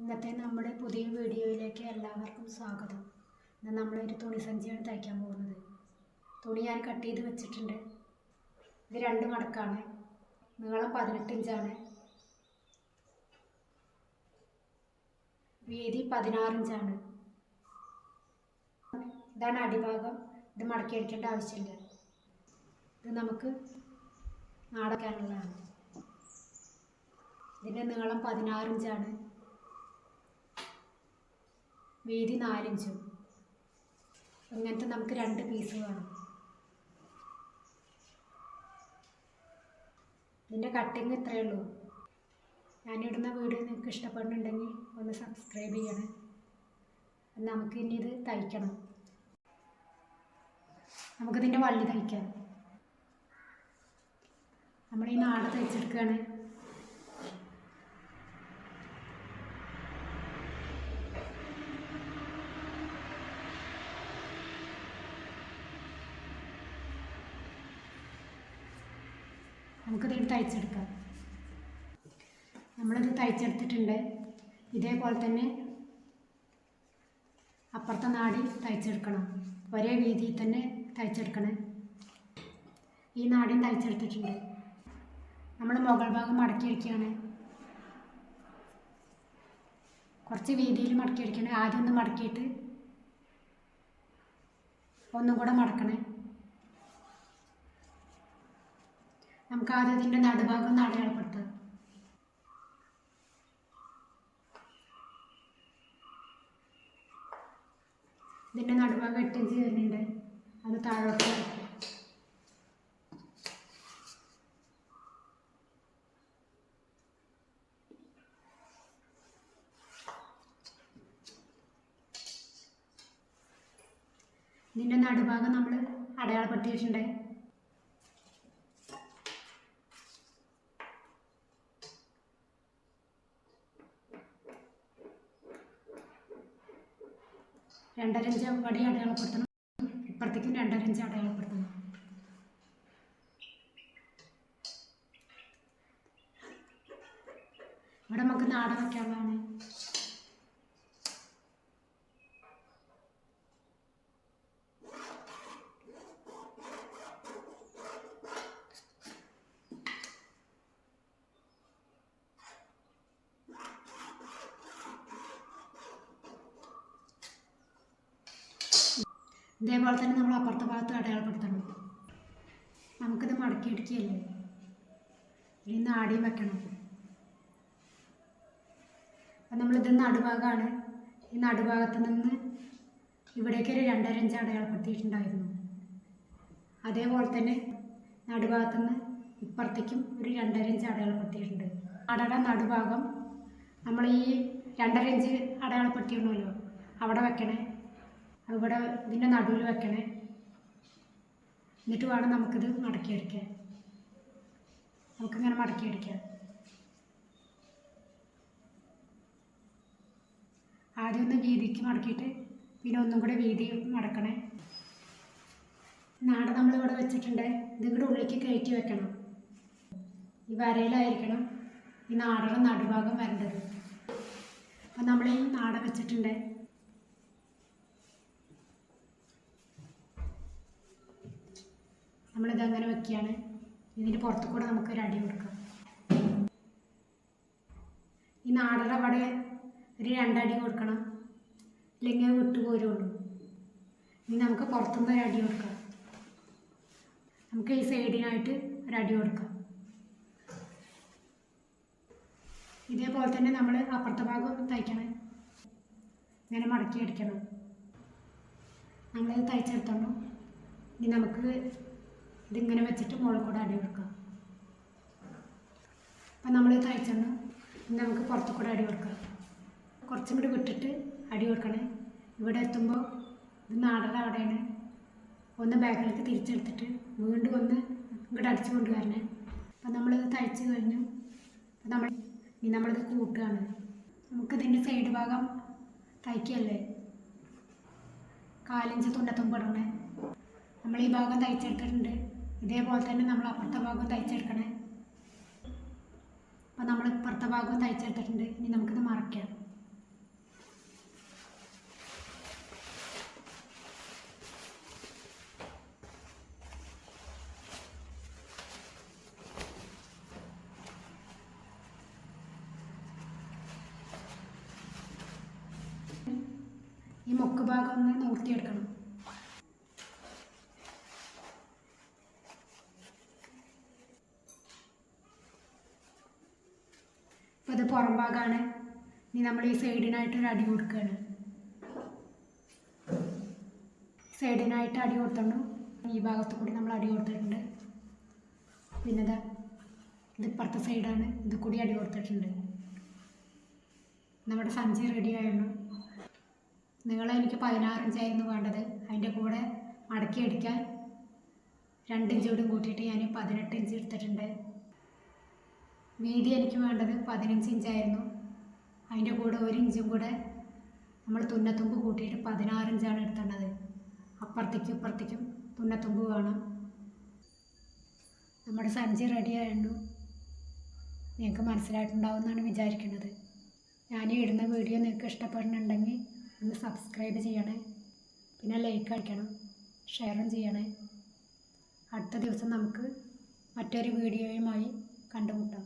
ഇന്നത്തെ നമ്മുടെ പുതിയ വീഡിയോയിലേക്ക് എല്ലാവർക്കും സ്വാഗതം. ഇന്ന് നമ്മളൊരു തുണി സഞ്ചിയാണ് തയ്ക്കാൻ പോകുന്നത്. തുണി ഞാൻ കട്ട് ചെയ്ത് വെച്ചിട്ടുണ്ട്. ഇത് രണ്ട് മടക്കാണ്. നീളം പതിനെട്ട് ഇഞ്ചാണ്. വീതി പതിനാറ് ഇഞ്ചാണ്. ഇതാണ് അടിഭാഗം. ഇത് മടക്കി അടിക്കേണ്ട ആവശ്യമില്ല. ഇത് നമുക്ക് നാടക്കാനുള്ളതാണ്. ഇതിന്റെ നീളം പതിനാറ് ഇഞ്ചാണ്. വീതി നാലിഞ്ചും. അങ്ങനത്തെ നമുക്ക് രണ്ട് പീസ് വേണം. ഇതിന്റെ കട്ടിങ് ഇത്രയേ ഉള്ളൂ. ഞാനിടുന്ന വീഡിയോ നിങ്ങൾക്ക് ഇഷ്ടപ്പെടുന്നുണ്ടെങ്കിൽ ഒന്ന് സബ്സ്ക്രൈബ് ചെയ്യണേ. നമുക്ക് ഇനി ഇത് തയ്ക്കണം. നമുക്കിതിന്റെ വള്ളി തയ്ക്കാം. നമ്മൾ ഈ നാട തയ്ച്ചെടുക്കുകയാണ്. നമുക്കിത് തയ്ച്ചെടുക്കാം. നമ്മളിത് തയ്ച്ചെടുത്തിട്ടുണ്ട്. ഇതേപോലെ തന്നെ അപ്പുറത്തെ നാടി തയ്ച്ചെടുക്കണം. ഒരേ വീതിയിൽ തന്നെ തയ്ച്ചെടുക്കണേ. ഈ നാടിയും തയ്ച്ചെടുത്തിട്ടുണ്ട്. നമ്മൾ മുകൾ ഭാഗം മടക്കിയിരിക്കുകയാണ്. കുറച്ച് വീതിയിൽ മടക്കിയിരിക്കണം ആദ്യം ഒന്ന് മടക്കിയിട്ട് ഒന്നും കൂടെ മടക്കണേ. നമുക്ക് ആദ്യം നടുഭാഗം ഒന്ന് അടയാളപ്പെടുത്താം. ഇതിന്റെ നടുഭാഗം എട്ട് ഇഞ്ച് വരുന്നുണ്ട്. അത് താഴോട്ട് ഇതിന്റെ നടുഭാഗം നമ്മൾ അടയാളപ്പെടുത്തിയിട്ടുണ്ട്. രണ്ടര അടി വടി അടയാളപ്പെടുത്തണം. ഇപ്പുറത്തേക്കും രണ്ടരഞ്ച് അടയാളപ്പെടുത്തണം. ഇവിടെ നമുക്ക് നാടൻ വയ്ക്കാനുള്ളതാണ്. ഇതേപോലെ തന്നെ നമ്മൾ അപ്പുറത്തെ ഭാഗത്ത് അടയാളപ്പെടുത്തണം. നമുക്കിത് മടക്കി അടിക്കുകയല്ലേ ഇനി നാടിയും വെക്കണം. അപ്പം നമ്മളിത് നടുഭാഗമാണ് ഈ നടുഭാഗത്ത് നിന്ന് ഇവിടേക്ക് ഒരു രണ്ടരഞ്ച് അടയാളപ്പെടുത്തിയിട്ടുണ്ടായിരുന്നു. അതേപോലെ തന്നെ നടുഭാഗത്ത് നിന്ന് ഇപ്പുറത്തേക്കും ഒരു രണ്ടരഞ്ച് അടയാളപ്പെടുത്തിയിട്ടുണ്ട്. അടയുടെ നടുഭാഗം നമ്മൾ ഈ രണ്ടരഞ്ച് അടയാളപ്പെടുത്തിയുള്ളൂ അവിടെ വെക്കണേ. ഇവിടെ ഇതിന്റെ നടുവിൽ വെക്കണേ. എന്നിട്ട് വേണം നമുക്കിത് മടക്കിയെടുക്കാൻ. നമുക്കിങ്ങനെ മടക്കിയെടുക്കാം ആദ്യം ഒന്ന് വീതിക്ക് മടക്കിയിട്ട് പിന്നെ ഒന്നും കൂടെ വീതി മടക്കണേ. നാട നമ്മളിവിടെ വെച്ചിട്ടുണ്ട്. ഇതിങ്ങടെ ഉള്ളിലേക്ക് കയറ്റി വെക്കണം. ഈ വരയിലായിരിക്കണം ഈ നാടയുടെ നടുഭാഗം വരേണ്ടത്. അപ്പം നമ്മൾ ഈ നാട വെച്ചിട്ടുണ്ട്. നമ്മളിത് അങ്ങനെ വെക്കുകയാണ്. ഇതിന്റെ പുറത്ത് കൂടെ നമുക്ക് ഒരു അടി കൊടുക്കാം. ഈ നാടയുടെ അവിടെ ഒരു രണ്ടടി കൊടുക്കണം. അല്ലെങ്കിൽ അത് വിട്ടു പോരുള്ളൂ. ഇനി നമുക്ക് പുറത്തുനിന്ന് ഒരു അടി കൊടുക്കാം. നമുക്ക് ഈ സൈഡിനായിട്ട് ഒരു അടി കൊടുക്കാം. ഇതേപോലെ തന്നെ നമ്മൾ അപ്പുറത്തെ ഭാഗം തയ്ക്കണം. ഇങ്ങനെ മടക്കി അടിക്കണം. നമ്മളിത് തയ്ച്ചെടുത്തോളൂ. ഇനി നമുക്ക് ഇതിങ്ങനെ വെച്ചിട്ട് മുകളിൽ കൂടെ അടി കൊടുക്കുക. അപ്പം നമ്മൾ തയ്ച്ചെണ്ണ ഇനി നമുക്ക് പുറത്തു കൂടെ അടി കൊടുക്കുക കുറച്ചും കൂടി വിട്ടിട്ട് അടി കൊടുക്കണേ. ഇവിടെ എത്തുമ്പോൾ ഇത് നാടക അവിടെയാണ്. ഒന്ന് ബാക്കിലേക്ക് തിരിച്ചെടുത്തിട്ട് വീണ്ടും ഒന്ന് ഇങ്ങോട്ട് അടിച്ചു കൊണ്ടുവരണേ. അപ്പം നമ്മളിത് തയ്ച്ച് കഴിഞ്ഞു. നമ്മൾ ഇനി നമ്മളിത് കൂട്ടുകയാണ്. നമുക്കിതിന്റെ സൈഡ് ഭാഗം തയ്ക്കല്ലേ? കാലിഞ്ച് തുണ്ടത്തും പെടണേ നമ്മൾ ഈ ഭാഗം തയ്ച്ചെടുത്തിട്ടുണ്ട്. ഇതേപോലെ തന്നെ നമ്മൾ അപ്പുറത്തെ ഭാഗം തയ്ച്ചെടുക്കണേ. അപ്പോൾ നമ്മൾ ഇപ്പുറത്തെ ഭാഗം തയ്ച്ചെടുത്തിട്ടുണ്ട്. ഇനി നമുക്കിത് മറക്കാം. ഈ മുക്ക് ഭാഗം ഒന്ന് നൂർത്തിയെടുക്കണം. അപ്പോൾ ഇത് പുറം ഭാഗമാണ് ഇനി നമ്മൾ ഈ സൈഡിനായിട്ട് ഒരു അടി കൊടുക്കുകയാണ് സൈഡിനായിട്ട് അടി കൊടുത്തോണ്ടു ഈ ഭാഗത്ത് കൂടി നമ്മൾ അടി കൊടുത്തിട്ടുണ്ട്. പിന്നെ ഇതാ ഇത് ഇപ്പുറത്തെ സൈഡാണ്. ഇത് കൂടി അടി കൊടുത്തിട്ടുണ്ട്. നമ്മുടെ സഞ്ചി റെഡി ആയിരുന്നു. നിങ്ങൾ എനിക്ക് പതിനാറിഞ്ചായിരുന്നു വേണ്ടത്. അതിന്റെ കൂടെ മടക്കി അടിക്കാൻ രണ്ട് ഇഞ്ച് കൂടി കൂട്ടിയിട്ട് ഞാൻ പതിനെട്ട് ഇഞ്ച് എടുത്തിട്ടുണ്ട്. വീതി എനിക്ക് വേണ്ടത് പതിനഞ്ച് ഇഞ്ചായിരുന്നു. അതിന്റെ കൂടെ ഒരു ഇഞ്ചും കൂടെ നമ്മൾ തുന്നത്തുമ്പ് കൂട്ടിയിട്ട് പതിനാറ് ഇഞ്ചാണ് എടുത്തേണ്ടത്. അപ്പുറത്തേക്കും ഇപ്പുറത്തേക്കും തുന്നത്തുമ്പ് വേണം. നമ്മുടെ സഞ്ചി റെഡി ആയിരുന്നു നിങ്ങൾക്ക് മനസ്സിലായിട്ടുണ്ടാവും എന്നാണ് വിചാരിക്കുന്നത്. ഞാൻ ഇടുന്ന വീഡിയോ നിങ്ങൾക്ക് ഇഷ്ടപ്പെടുന്നുണ്ടെങ്കിൽ ഒന്ന് സബ്സ്ക്രൈബ് ചെയ്യണേ. പിന്നെ ലൈക്ക് അടിക്കണം ഷെയറും ചെയ്യണേ. അടുത്ത ദിവസം നമുക്ക് മറ്റൊരു വീഡിയോയുമായി കണ്ടുമുട്ടാം.